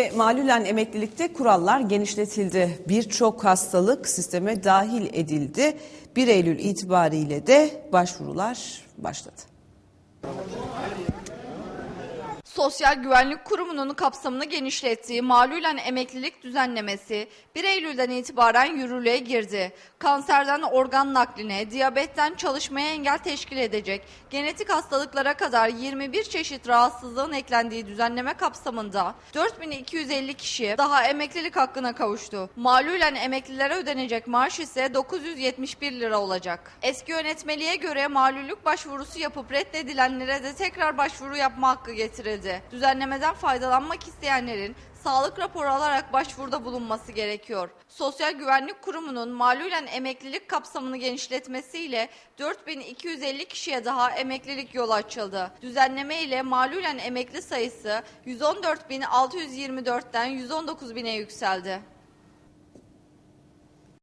Ve malulen emeklilikte kurallar genişletildi. Birçok hastalık sisteme dahil edildi. 1 Eylül itibariyle de başvurular başladı. Sosyal Güvenlik Kurumu'nun kapsamını genişlettiği malulen emeklilik düzenlemesi 1 Eylül'den itibaren yürürlüğe girdi. Kanserden organ nakline, diyabetten çalışmaya engel teşkil edecek genetik hastalıklara kadar 21 çeşit rahatsızlığın eklendiği düzenleme kapsamında 4250 kişi daha emeklilik hakkına kavuştu. Malulen emeklilere ödenecek maaş ise 971 lira olacak. Eski yönetmeliğe göre malulük başvurusu yapıp reddedilenlere de tekrar başvuru yapma hakkı getirildi. Düzenlemeden faydalanmak isteyenlerin sağlık raporu alarak başvuruda bulunması gerekiyor. Sosyal Güvenlik Kurumu'nun malulen emeklilik kapsamını genişletmesiyle 4250 kişiye daha emeklilik yolu açıldı. Düzenleme ile malulen emekli sayısı 114.624'ten 119.000'e yükseldi.